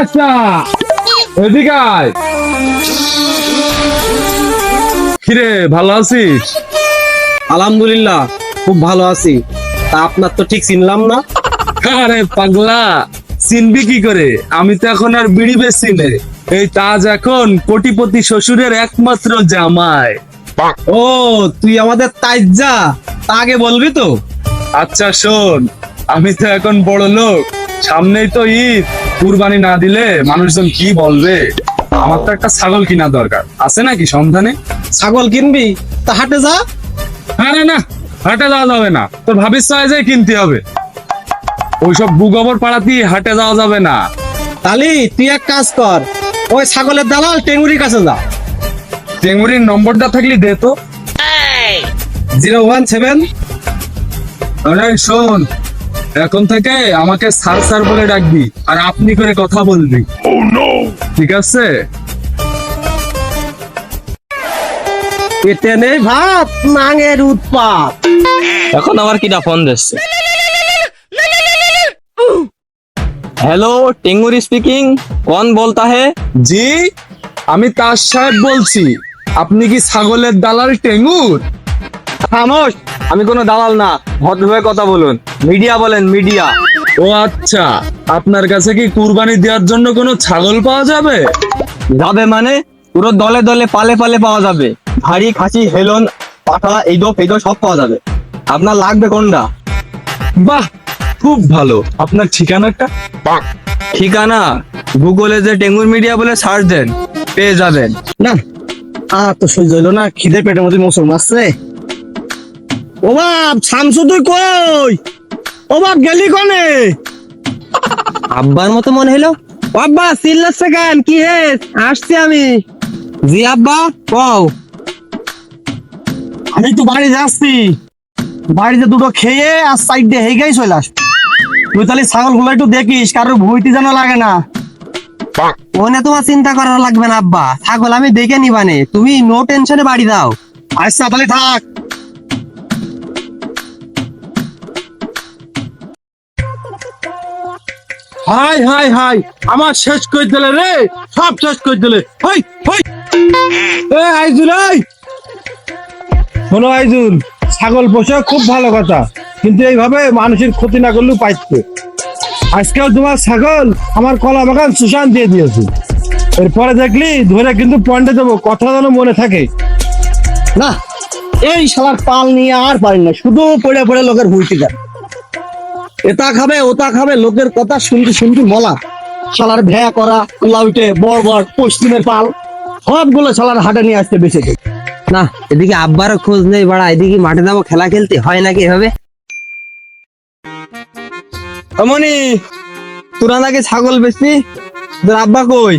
বাচ্চা এদিকে আয়। কিরে ভালো আছিস? আলহামদুলিল্লাহ খুব ভালো আছি। তা আপনার তো ঠিক চিনলাম না। আরে পাগলা চিনবি কি করে? আমি তো এখন আর বিড়ি বেশি নে। এই তাজ এখন কোটিপতি শ্বশুরের একমাত্র জামাই। ও তুই আমাদের তাইজা তা আগে বলবি তো। আচ্ছা শোন আমি তো এখন বড় লোক সামনেই তো ঈদ। কুরবানি না দিলে মানুষজন কি বলবে? আমার তো একটা ছাগল কিনা দরকার। আছে নাকি সন্ধানে? ছাগল কিনবি? তা হাটে যা। আরে না হাটে যাওয়া যাবে না। তোর ভাবিস যায় কিনতে হবে। ওইসব বুগবর পাড়াতে হাটে যাওয়া যাবে না। তালি তুই এক কাজ কর। ওই ছাগলের দালাল টেঙ্গুরির কাছে যা। টেঙ্গুরির নম্বরটা থাকলে দে তো। Zero one seven. আরে শোন এখন থেকে আমাকে সার সার বলে ডাকবি আর আপনি করে কথা বলবি। oh, ঠিক আছে? পেটে নেই ভাত নাঙের উৎপাত। এখন আমার কিটা ফোন দিচ্ছে হ্যালো টেঙ্গুর স্পিকিং কোন বলতা হে? জি আমি তার সাহেব বলছি। আপনি কি ছাগলের দালাল টেঙ্গুর? খামোশ আমি কোনো দালাল না ভদ্রভাবে কথা বলুন। মিডিয়া বলেন মিডিয়া। ও আচ্ছা আপনার কাছে কি কুরবানি দেওয়ার জন্য কোনো ছাগল পাওয়া যাবে? যাবে মানে? পুরো দলে দলে পালে পালে পাওয়া যাবে। হাড়ি খাসি হেলন পাঠা এই দো ফেদো সব পাওয়া যাবে। আপনার লাগবে কোনটা? বাহ খুব ভালো। আপনার ঠিকানাটা? ঠিকানা? গুগলে যে টেঙ্গুর মিডিয়া বলে সার্চ দেন পেয়ে যাবেন। না। আর তো সহ্য হইল না খিদে পেটের মধ্যে মৌসুম আসছে। ও বাপ শামসু তুই কই? ও বাপ গেলি কনে? আব্বার মতো মনে হলো বাবা চিল্লাচ্ছে কেন? কি হে? আসছি আমি। জি আব্বা কও। আমি তো বাড়ি যাচ্ছি। বাড়িতে দুটো খেয়ে আর সাইড দিয়ে হেগেই চলে আস তুই তাহলে ছাগলগুলো একটু দেখিস কারোর ভুইটি যেন লাগে না। ওনে তোমার চিন্তা করা লাগবে না আব্বা। ছাগল আমি দেখে নিবানে। তুমি নো টেনশনে বাড়ি দাও আচ্ছা তাহলে থাক। হাই হাই হাই, আমার শেষ করে দিলে রে, সব শেষ করে দিলে। হই হই। এ, আইজুল শোনো, আইজুল, ছাগল পোষা খুব ভালো কথা, কিন্তু এইভাবে মানুষের ক্ষতি না করলেও পাইতে। আজকেও তোমার ছাগল আমার কলা বাগান সুশান দিয়ে দিয়েছে। এরপরে দেখলি, ধরে কিন্তু পয়েন্টে দেবো, কথা যেন মনে থাকে। না, এই শালার পাল নিয়ে আর পারি না, শুধু পড়ে পড়ে লোকের ভুলতে দেয় এটা খাবে ওটা খাবে লোকের কথা শুনতে শুনতে মলা শালার ভ্যা করা লাউটে বড় বড় পশ্চিমের পাল। সবগুলো শালার হাটে নিয়ে আসতে বেঁচে না এদিকে আব্বারও খোঁজ নেই বাড়া এদিকে মাঠে যাব খেলা খেলতে হয় নাকি এভাবে? অমনি তোরা নাকি ছাগল বেশি তোর আব্বা কই?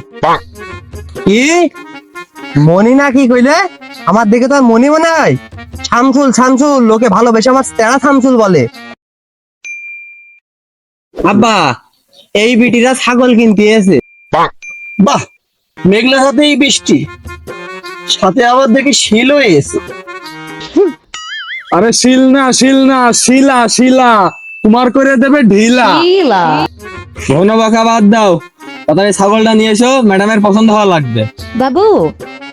কি? মনি না কি কইলে? আমার দেখে তো আর মনি মনে হয়। শামসুল শামসুল লোকে ভালোবেসে আমার তেরা শামসুল বলে। আব্বা এই বিটিরা ছাগল কিনতে এসে বাহ। মেঘলা সাথেই বৃষ্টি। সাথে আবার দেখি শিল হয়ে এসে আরে শিল না শিল না শিলা শিলা। তোমার করে দেবে ঢিলা। ঘন বাঁকা বাদ দাও। তাড়াতাড়ি ছাগলটা নিয়ে এসো ম্যাডামের পছন্দ হওয়া লাগবে। বাবু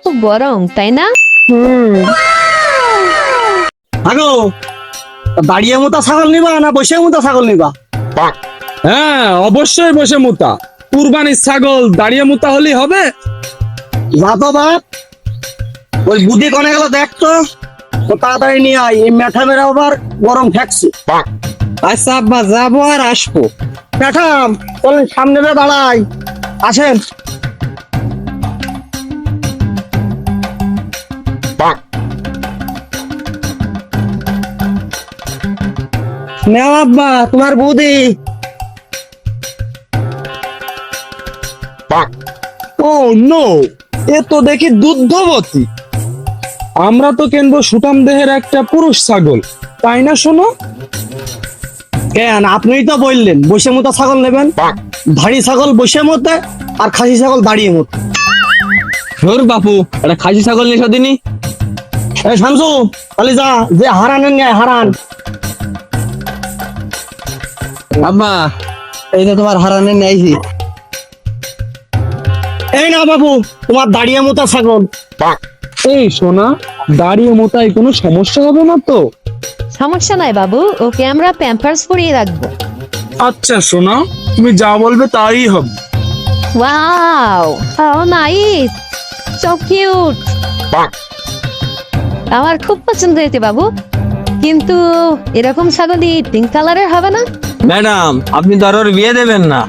খুব গরম তাই না? আগো দাঁড়িয়ে মতো ছাগল নিবা না বসে মতো ছাগল নিবা? হ্যাঁ অবশ্যই বসে মুতা। কুরবানির ছাগল, দাঁড়িয়ে মুতা হলেই হবে। যা বাপ। ওই বুদ্ধি কনে গেল, দেখ তো। তাড়াতাড়ি নিয়ে আয়, এই ম্যাঠামের আবার গরম ঠেকছে। আচ্ছা আব্বা, যাব আর আসব। ম্যাঠাম চলেন, সামনে দাঁড়াই। আসেন। নেও আব্বা, তোমার বৌদি নো এ তো দেখি দুগ্ধবতী। আমরা তো কিনবো সুটাম দেহের একটা পুরুষ ছাগল তাই না শোনো? কেন আপনিই তো বললেন বসে মতো ছাগল নেবেন। ধাড়ি ছাগল বসে মতে আর খাসি ছাগল দাঁড়িয়ে মতে। ধর বাপু একটা খাসি ছাগল নিয়ে এসো দিনি। এই শামসু তাহলে যা যে হারানের ন্যায় হারান। আব্বা এই তো তোমার হারানে নেইছি এই না বাবু? তোমার দাঁড়িয়ে মোতা ছাগল। এই সোনা দাঁড়িয়ে মোতায় কোনো সমস্যা হবে না তো? সমস্যা নাই বাবু ওকে আমরা প্যাম্পার্স পরিয়ে রাখব। আচ্ছা সোনা তুমি যা বলবে তাই হবে। Wow how nice so cute আমার খুব পছন্দ হয়েছে বাবু কিন্তু এরকম ছাগলই পিঙ্ক কালারের হবে না? ম্যাডাম আপনি তো আর ওর বিয়ে দেবেন না।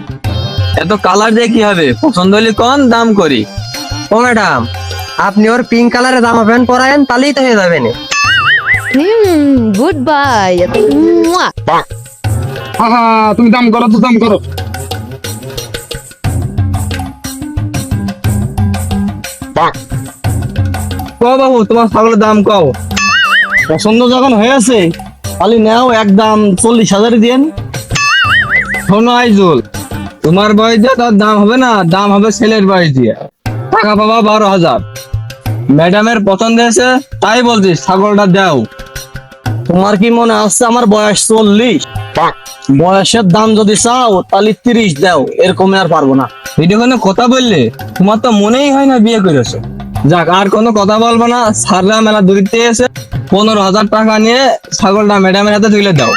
এত কালার দিয়ে কি হবে? পছন্দ হলে কোন দাম করি? ও ম্যাডাম আপনি ওর পিঙ্ক কালারের জামা প্যান্ট পরায়েন তাহলেই তো হয়ে যাবে না। হুম গুড বাই হ্যাঁ তুমি দাম করো তো দাম করো। কও বাবু তোমার ছাগলের দাম কও? পছন্দ যখন হয়েছে তাহলে নেও একদম চল্লিশ হাজার দিয়েন। শোনো আইজুল তোমার বয়স দিয়ে তার দাম হবে না, দাম হবে ছেলের বয়স দিয়ে। টাকা পাবা বারো হাজার। ম্যাডামের পছন্দ হয়েছে, তাই বলছিস, ছাগলটা দাও। তোমার কি মনে আসছে আমার বয়স চল্লিশ? বয়সের দাম যদি চাও, তাহলে তিরিশ দাও, এরকমে আর পারব না। এটা কোনো কথা বললে? তোমার তো মনেই হয় না বিয়ে করেছ। যাক, আর কোনো কথা বলব না। সারলা মেলা দূরিতে এসে পনেরো হাজার টাকা নিয়ে ছাগলটা ম্যাডামের হাতে তুলে দাও।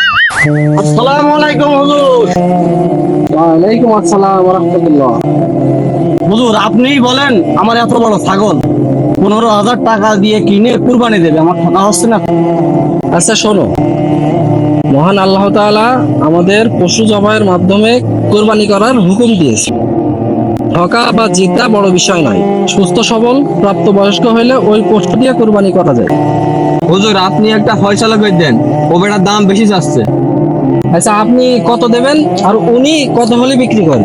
আসসালামু আলাইকুম, হুজুর। ওয়ালাইকুম আসসালাম রহমতুল্লাহ হুজুর আপনিই বলেন আমার এত বড় ছাগল। পনেরো হাজার টাকা দিয়ে কিনে কুরবানি দেবে আমার ঠকা হচ্ছে না। আচ্ছা শোনো। মহান আল্লাহ তাআলা আমাদের পশু জবাইয়ের মাধ্যমে কোরবানি করার হুকুম দিয়েছে। ঠকা বা জিতা বড় বিষয় নয়। সুস্থ সবল প্রাপ্তবয়স্ক হলে ওই পশু দিয়ে কোরবানি করা যায়। হুজুর আপনি একটা ফয়সালা করে দেন। ও বেটার দাম বেশি যাচ্ছে। আচ্ছা আপনি কত দেবেন? আর উনি কত হলে বিক্রি করেন?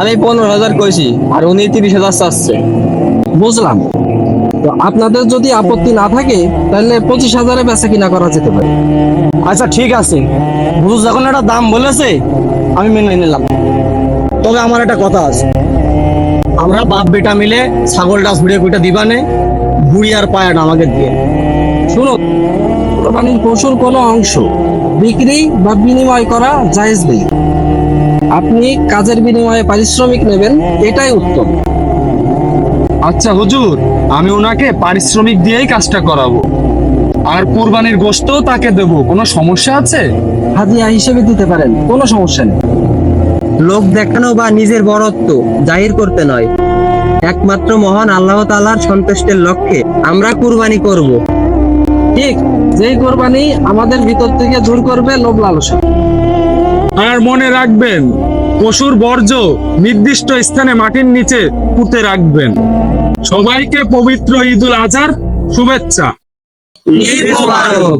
আমি পনেরো হাজার কইছি আর উনি তিরিশ হাজার চাচ্ছে। বুঝলাম। তো আপনাদের যদি আপত্তি না থাকে তাহলে পঁচিশ হাজারে বেচা কিনা করা যেতে পারে। আচ্ছা ঠিক আছে। হুজুর যখন একটা দাম বলেছে আমি মেনে নিলাম। তবে আমার একটা কথা আছে। আমরা বাপ বেটা মিলে ছাগলটা ঘুরে ঘুরে দিবানে ঘুড়ি আর পায়াটা আমাকে দিয়ে। শুনুন কোরবানির পশুর কোনো অংশ। বিক্রি বা বিনিময় করা জায়েজ নেই। আপনি কাজের বিনিময়ে পারিশ্রমিক নেবেন এটাই উত্তম। আচ্ছা হুজুর আমি ওনাকে পারিশ্রমিক দিয়েই কাজটা করাবো। আর কুরবানির গোশতও তাকে দেবো কোনো সমস্যা আছে? হাদিয়া হিসেবে দিতে পারেন কোনো সমস্যা নেই। লোক দেখানো বা নিজের বরত্ব জাহির করতে নয়। একমাত্র মহান আল্লাহ তাআলার সন্তুষ্টের লক্ষ্যে আমরা কুরবানি করব। ঠিক যেই কোরবানি আমাদের ভিতর থেকে দূর করবে লোভ লালসা। আর মনে রাখবেন পশুর বর্জ্য নির্দিষ্ট স্থানে মাটির নিচে পুঁতে রাখবেন। সবাইকে পবিত্র ঈদুল আজহার শুভেচ্ছা। ঈদ মোবারক।